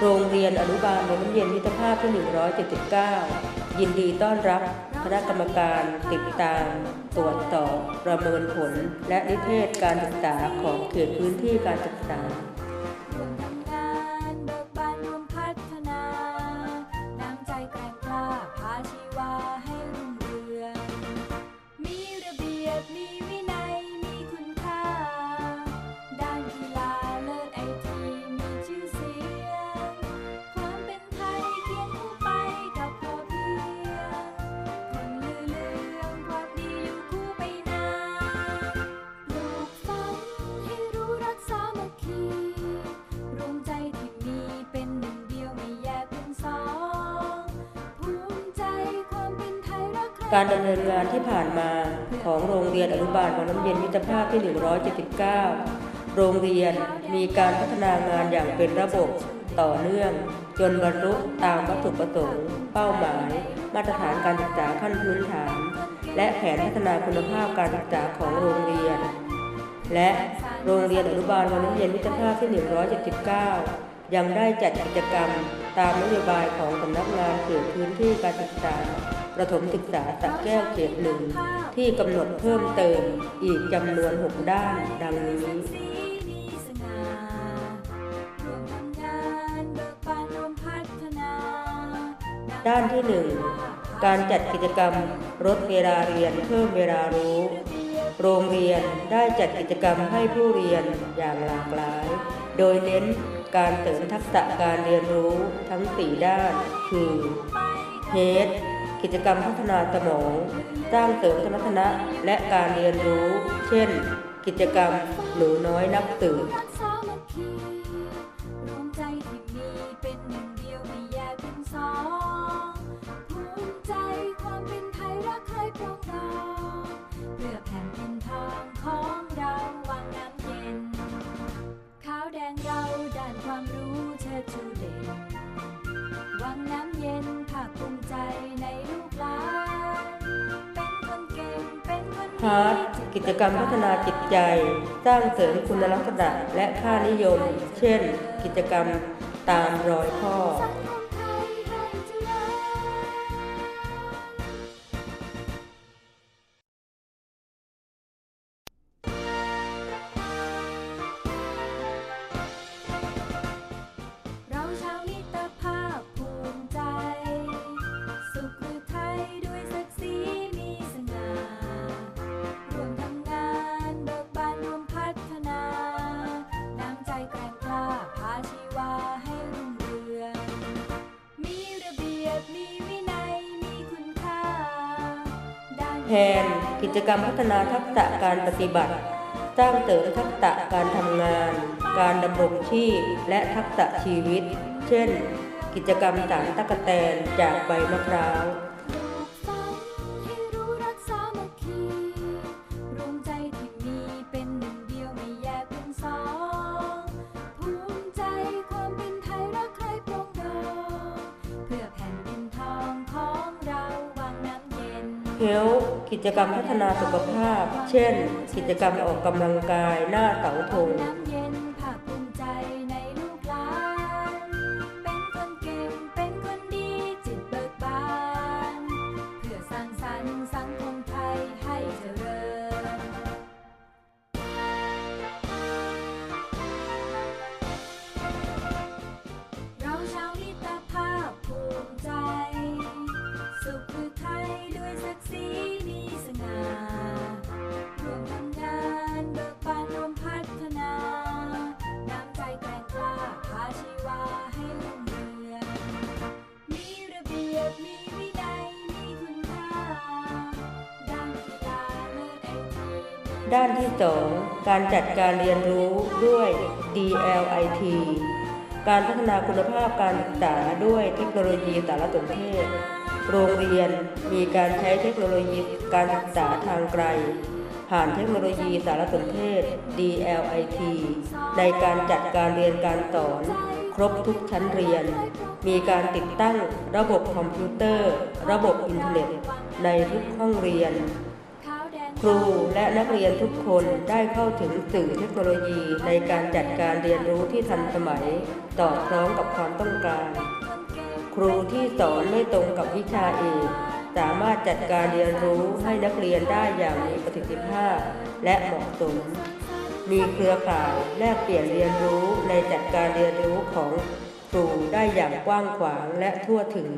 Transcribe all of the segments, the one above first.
โรงเรียนอนุบาลโรงเรียนมิตรภาพที่ 179 ยินดีต้อนรับคณะกรรมการติดตาม ตรวจสอบประเมินผล และนิเทศการศึกษาของเขตพื้นที่การศึกษา การดำเนินงานที่ผ่านมาของโรงเรียนอนุบาลวังน้ำเย็นมิตรภาพที่ 179 โรงเรียนมีการพัฒนางานอย่างเป็นระบบต่อเนื่อง จนบรรลุตามวัตถุประสงค์ เป้าหมาย มาตรฐานการศึกษาขั้นพื้นฐาน และแผนพัฒนาคุณภาพการศึกษาของโรงเรียน และโรงเรียนอนุบาลวังน้ำเย็นมิตรภาพที่ 179 ยังได้จัดกิจกรรมตามนโยบายของสำนักงานเขตพื้นที่การศึกษา ประถมศึกษาสักแก้วเขตหนึ่งที่กำหนดเพิ่มเติมอีกจำนวน 6 ด้าน ดังนี้สีมีสง่ารวมทำงานเบิกบานรวมพัฒนาด้านที่ 1 การจัดกิจกรรมลดเวลาเรียนเพิ่มเวลารู้ โรงเรียนได้จัดกิจกรรมให้ผู้เรียนอย่างหลากหลาย โดยเน้นการเสริมทักษะการเรียนรู้ทั้ง 4 ด้าน คือเฮด กิจกรรมพัฒนาสมอง สร้างเสริมสมรรถนะและการเรียนรู้ เช่น กิจกรรมหนูน้อยนักสืบาร์ดกิจกรรมพัฒนาจิตใจ สร้างเสริมคุณลักษณะและค่านิยม เช่น กิจกรรมตามรอยพ่อ แทนกิจกรรมพัฒนาทักษะการปฏิบัติ สร้างเสริมทักษะการทำงาน การดำรงชีพและทักษะชีวิต เช่น กิจกรรมสารตะกแตนจากใบมะพร้าว เย็นเฮลกิจกรรมพัฒนาสุขภาพ เช่น กิจกรรมออกกำลังกายหน้าเสาธง ด้านที่ 2 การจัดการเรียนรู้ด้วย DLIT การพัฒนาคุณภาพการศึกษาด้วยเทคโนโลยีสารสนเทศ โรงเรียนมีการใช้เทคโนโลยีการศึกษาทางไกล ผ่านเทคโนโลยีสารสนเทศ DLIT ในการจัดการเรียนการสอน ครบทุกชั้นเรียน มีการติดตั้งระบบคอมพิวเตอร์ ระบบอินเทอร์เน็ต ในทุกห้องเรียน ครูและนักเรียนทุกคนได้เข้าถึงสื่อเทคโนโลยีในการจัดการเรียนรู้ที่ทันสมัยต่อคล้องกับความต้องการ ครูที่สอนไม่ตรงกับวิชาเอกสามารถจัดการเรียนรู้ให้นักเรียนได้อย่างมีประสิทธิภาพและเหมาะสม มีเครือข่ายแลกเปลี่ยนเรียนรู้ในจัดการเรียนรู้ของครูได้อย่างกว้างขวางและทั่วถึง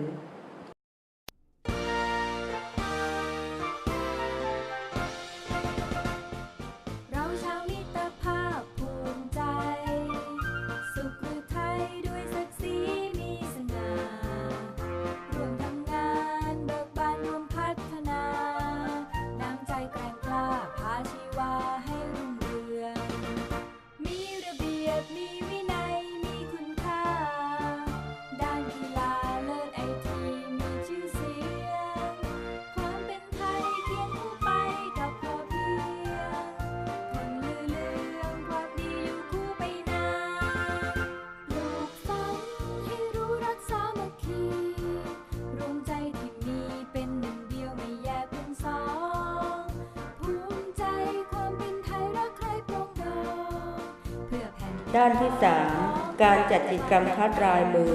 ด้านที่ 3 การจัดกิจกรรมคัดลายมือ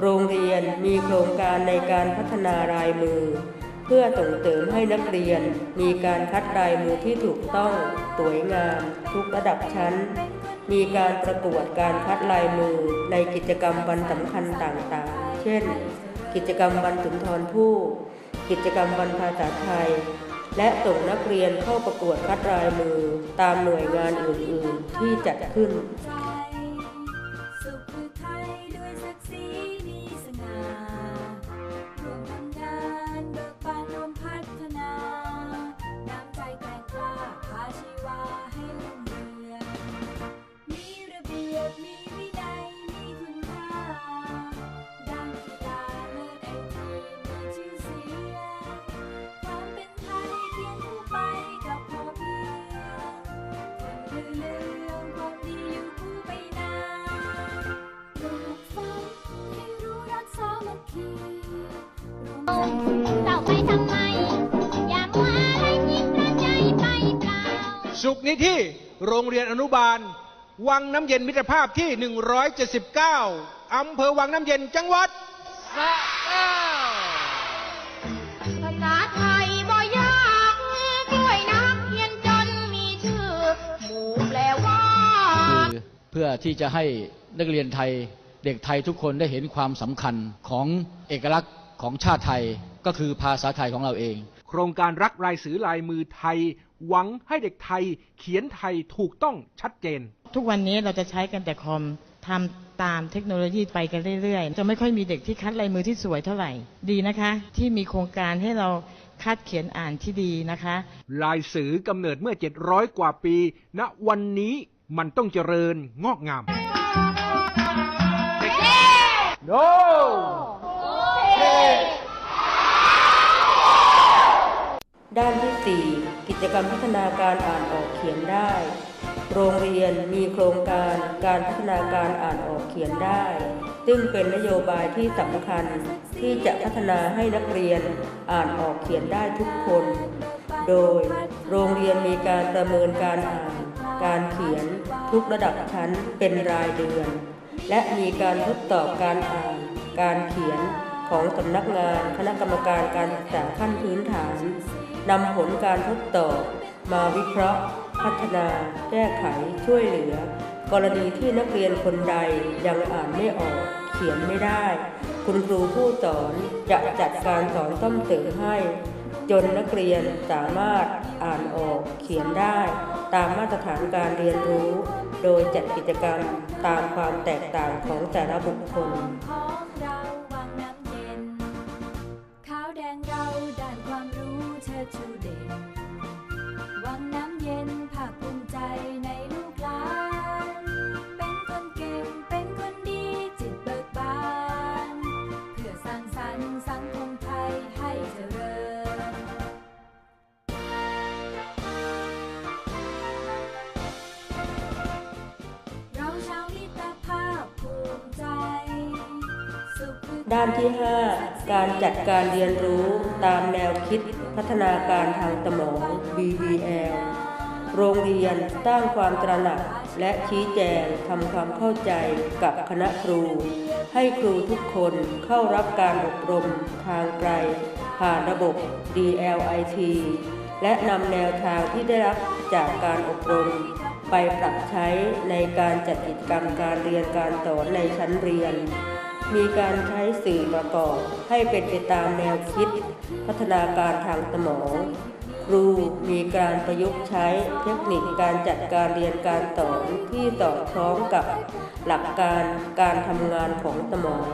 โรงเรียนมีโครงการในการพัฒนาลายมือ เพื่อส่งเสริมให้นักเรียนมีการคัดลายมือที่ถูกต้อง สวยงาม ทุกระดับชั้น มีการประกวดการคัดลายมือในกิจกรรมวันสำคัญต่างๆ เช่น กิจกรรมวันสุนทรภู่กิจกรรมวันภาษาไทยและส่งนักเรียนเข้าประกวดคัดลายมือตามหน่วยงานอื่น ๆ ที่จัดขึ้น สุขนี้ที่โรงเรียนอนุบาล วังน้ำเย็นมิตรภาพที่ 179 อำเภอวังน้ำเย็นจังหวัดสระแก้วภาษาไทยบ่ยากกล้วยน้ำเพียนจนมีชื่อ หมู่แปลว่า เพื่อที่จะให้นักเรียนไทยเด็กไทยทุกคนได้เห็นความสำคัญของเอกลักษณ์ ของชาติไทยก็คือภาษาไทยของเราเอง โครงการรักลายสือลายมือไทย หวังให้เด็กไทยเขียนไทยถูกต้องชัดเจน ทุกวันนี้เราจะใช้กันแต่คอมทำตามเทคโนโลยีไปกันเรื่อยๆ จะไม่ค่อยมีเด็กที่คัดลายมือที่สวยเท่าไหร่ ดีนะคะ ที่มีโครงการให้เราคัดเขียนอ่านที่ดีนะคะ ลายสือกำเนิดเมื่อ 700 กว่าปี ณ วันนี้มันต้องเจริญงอกงามโน ด้านที่ 4 กรรมพัฒนาการอ่านออกเขียนได้ โรงเรียนมีโครงการการพัฒนาการอ่านออกเขียนได้ ซึ่งเป็นนโยบายที่สำคัญที่จะพัฒนาให้นักเรียนอ่านออกเขียนได้ทุกคน โดยโรงเรียนมีการประเมินการอ่าน การเขียนทุกระดับชั้นเป็นรายเดือน และมีการทดสอบการอ่าน การเขียนของสำนักงานคณะกรรมการการศึกษาขั้นพื้นฐาน นำผลการทดสอบมาวิเคราะห์ พัฒนา แก้ไขช่วยเหลือ กรณีที่นักเรียนคนใดยังอ่านไม่ออก เขียนไม่ได้ คุณครูผู้สอนจะจัดการสอนซ่อมเสริมให้ จนนักเรียนสามารถอ่านออกเขียนได้ ตามมาตรฐานการเรียนรู้ โดยจัดกิจกรรมตามความแตกต่างของแต่ละบุคคล ด้านที่ 5 การจัดการเรียนรู้ตามแนวคิดพัฒนาการทางสมอง BBL โรงเรียนสร้างความตระหนักและชี้แจงทำความเข้าใจกับคณะครู ให้ครูทุกคนเข้ารับการอบรมทางไกล ผ่านระบบ DLIT และนำแนวทางที่ได้รับจากการอบรม ไปปรับใช้ในการจัดกิจกรรมการเรียนการสอนในชั้นเรียน มีการใช้สื่อประกอบให้เป็นไปตามแนวคิด พัฒนาการทางสมอง ครูมีการประยุกต์ใช้เทคนิคการจัดการเรียนการสอนที่สอดคล้องกับหลักการการทำงานของสมอง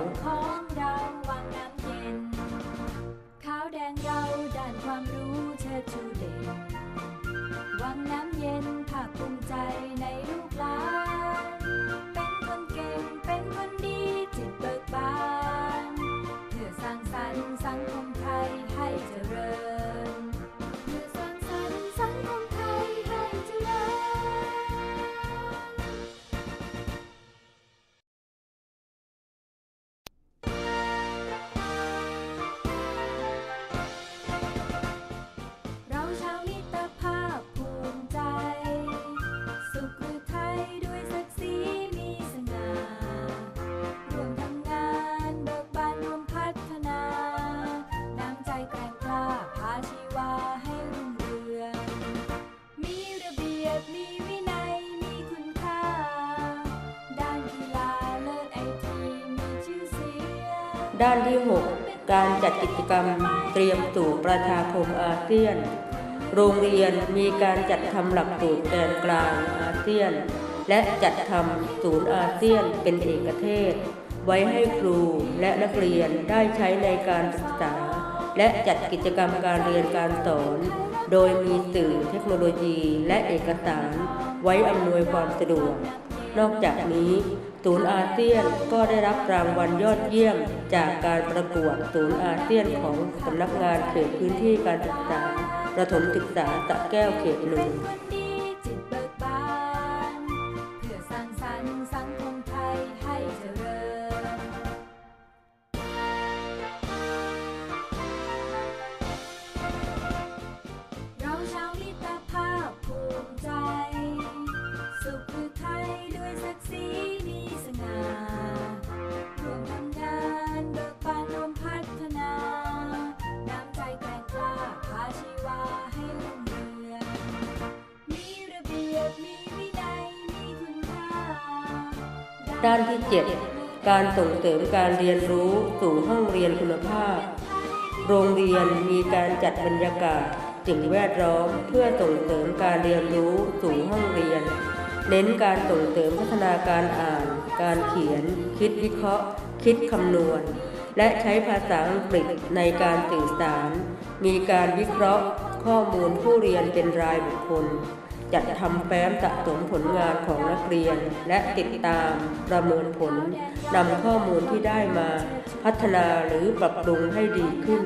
ด้านที่ 6 การจัดกิจกรรมเตรียมสู่ประชาคมอาเซียน โรงเรียนมีการจัดทำหลักสูตรแกนกลางอาเซียน และจัดทำศูนย์อาเซียนเป็นเอกเทศ ไว้ให้ครูและนักเรียนได้ใช้ในการศึกษา และจัดกิจกรรมการเรียนการสอน โดยมีสื่อเทคโนโลยีและเอกสาร ไว้อำนวยความสะดวก นอกจากนี้ ศูนย์อาเซียนก็ได้รับรางวัลยอดเยี่ยม จากการประกวดศูนย์อาเซียนของสำนักงานเขตพื้นที่การศึกษาประถมศึกษาสะแก้วเขตหนึ่ง ด้านที่ 7 การส่งเสริมการเรียนรู้สู่ห้องเรียนคุณภาพ โรงเรียนมีการจัดบรรยากาศสิ่งแวดล้อมเพื่อส่งเสริมการเรียนรู้สู่ห้องเรียน เน้นการส่งเสริมพัฒนาการอ่าน การเขียน คิดวิเคราะห์ คิดคำนวณ และใช้ภาษาอังกฤษในการสื่อสาร มีการวิเคราะห์ ข้อมูลผู้เรียนเป็นรายบุคคล จัดทำแฟ้มสะสมผลงานของนักเรียน และติดตามประเมินผลนำข้อมูลที่ได้มา พัฒนาหรือปรับปรุงให้ดีขึ้น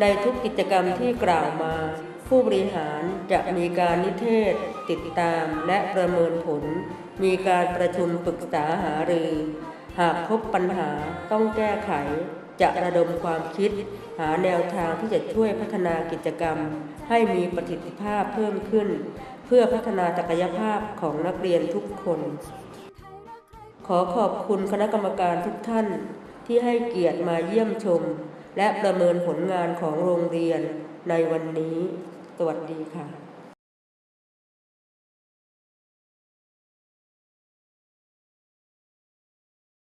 ในทุกกิจกรรมที่กล่าวมา ผู้บริหารจะมีการนิเทศ ติดตามและประเมินผล มีการประชุมปรึกษาหารือ หากพบปัญหาต้องแก้ไข จะระดมความคิด หาแนวทางที่จะช่วยพัฒนากิจกรรม ให้มีประสิทธิภาพเพิ่มขึ้น เพื่อพัฒนาศักยภาพของนักเรียนทุกคน ขอขอบคุณคณะกรรมการทุกท่านที่ให้เกียรติมาเยี่ยมชม และประเมินผลงานของโรงเรียนในวันนี้ สวัสดีค่ะ